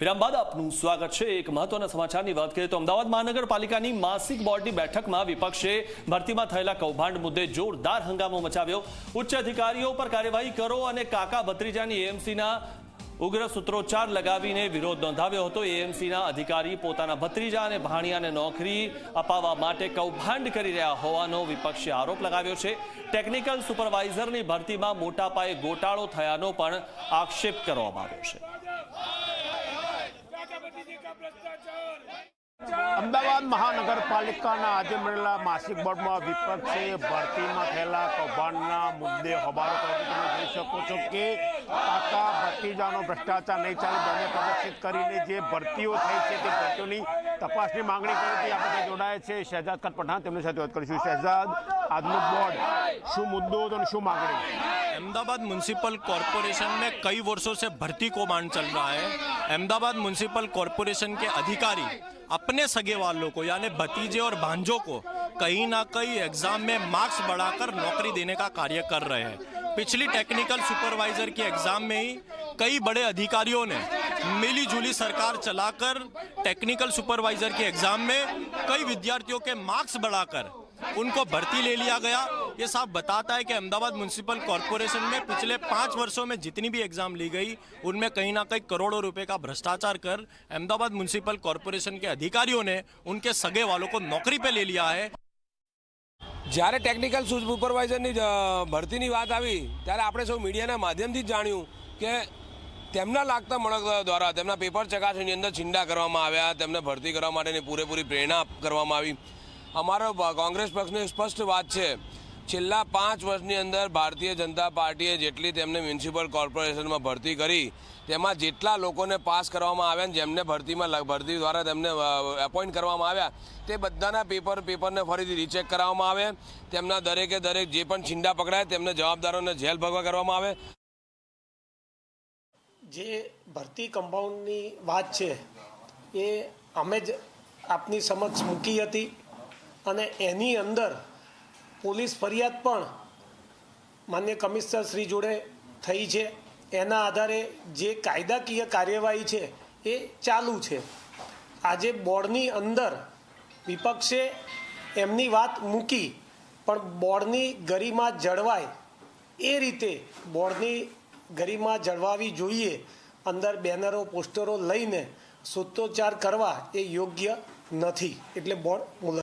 વિરામ બાદ આપનું સ્વાગત છે એક મહત્વના સમાચારની વાત કરીએ તો અમદાવાદ મહાનગરપાલિકાની માસિક બોર્ડની બેઠકમાં વિપક્ષે ભરતીમાં થયેલા કૌભાંડ મુદ્દે જોરદાર હંગામો મચાવ્યો. ઉચ્ચ અધિકારીઓ પર કાર્યવાહી કરો અને કાકા ભત્રીજાની એએમસીના ઉગ્ર સૂત્રોચ્ચાર લગાવીને વિરોધ નોંધાવ્યો હતો. એએમસીના અધિકારી પોતાના ભત્રીજા અને ભાણિયાને નોકરી અપાવવા માટે કૌભાંડ કરી રહ્યા હોવાનો વિપક્ષે આરોપ લગાવ્યો છે. ટેકનિકલ સુપરવાઇઝરની ભરતીમાં મોટા પાયે ગોટાળો થયાનો પણ આક્ષેપ કરવામાં આવ્યો છે. અમદાવાદ મહાનગરપાલિકાના આજે મળેલા માસિક બોર્ડમાં વિપક્ષે ભરતીમાં થયેલા કૌભાંડના મુદ્દે હોબાળો કર્યો જોઈ શકો છો કે કાકા ભત્રીજાનો ભ્રષ્ટાચાર નહીં ચાલે તેને પ્રદર્શિત કરીને જે ભરતીઓ થઈ છે તે ભરતીઓની તપાસની માંગણી કરી હતી આપણે જોડાયા છે શહેજાદ ખાન પઠાણ તેમની સાથે વાત કરીશું શહેજાદ આજનું બોર્ડ શું મુદ્દો હતો અને શું માંગણી अहमदाबाद म्यूनसिपल कॉरपोरेशन में कई वर्षों से भर्ती कौमांड चल रहा है अहमदाबाद म्यूनसिपल कॉरपोरेशन के अधिकारी अपने सगे वालों को यानी भतीजे और भांजों को कहीं ना कहीं एग्जाम में मार्क्स बढ़ाकर नौकरी देने का कार्य कर रहे हैं पिछली टेक्निकल सुपरवाइजर की एग्जाम में ही कई बड़े अधिकारियों ने मिली जुली सरकार चलाकर टेक्निकल सुपरवाइजर की एग्जाम में कई विद्यार्थियों के मार्क्स बढ़ाकर उनको भर्ती ले लिया गया ये साफ बताता है कि अहमदाबाद म्यूनसिपल कॉरपोरेशन में पिछले पाँच वर्षों में जितनी भी एग्जाम ली गई उनमें कहीं ना कहीं करोड़ों रुपए का भ्रष्टाचार कर अहमदाबाद म्यूनसिपल कॉरपोरेशन के अधिकारियों ने उनके सगे वालों को नौकरी पे ले लिया है જ્યારે ટેકનિકલ સુપરવાઇઝરની અ, ભરતીની વાત આવી ત્યારે આપણે સૌ મીડિયાના માધ્યમથી જ જાણ્યું કે તેમના લાગતા મણક દ્વારા તેમના પેપર ચકાસણીની અંદર છીંડા કરવામાં આવ્યા, તેમને ભરતી કરવા માટેની પૂરેપૂરી પ્રેરણા કરવામાં આવી. અમારો કોંગ્રેસ પક્ષની સ્પષ્ટ વાત છે. છેલ્લા પાંચ વર્ષની અંદર ભારતીય જનતા પાર્ટીએ જેટલી તેમને મ્યુનિસિપલ કોર્પોરેશનમાં ભરતી કરી, તેમાં જેટલા લોકોને પાસ કરવામાં આવ્યા જેમને ભરતીમાં ભરતી દ્વારા તેમને એપોઇન્ટ કરવામાં આવ્યા, તે બધાના પેપર, પેપરને ફરીથી રીચેક કરાવવામાં આવે. તેમના દરેકે દરેક જે પણ છીંડા પકડાય, તેમને જવાબદારોને જેલ ભગવા કરવામાં આવે. જે ભરતી કમ્પાઉન્ડની વાત છે, એ અમે જ આપની સમક્ષ મૂકી હતી અને એની અંદર પોલીસ ફરિયાદ પણ માન્ય કમિશનર શ્રી જોડે થઈ છે. એના આધારે જે કાયદાકીય કાર્યવાહી છે, એ ચાલુ છે. આજે બોર્ડની અંદર વિપક્ષે એમની વાત મૂકી, પણ બોર્ડની ગરિમા જળવાય એ રીતે બોર્ડની ગરિમા જળવાવી જોઈએ. અંદર બેનરો, પોસ્ટરો લઈને સૂત્રોચ્ચાર કરવા એ યોગ્ય નથી. એટલે બોર્ડ મુલતવી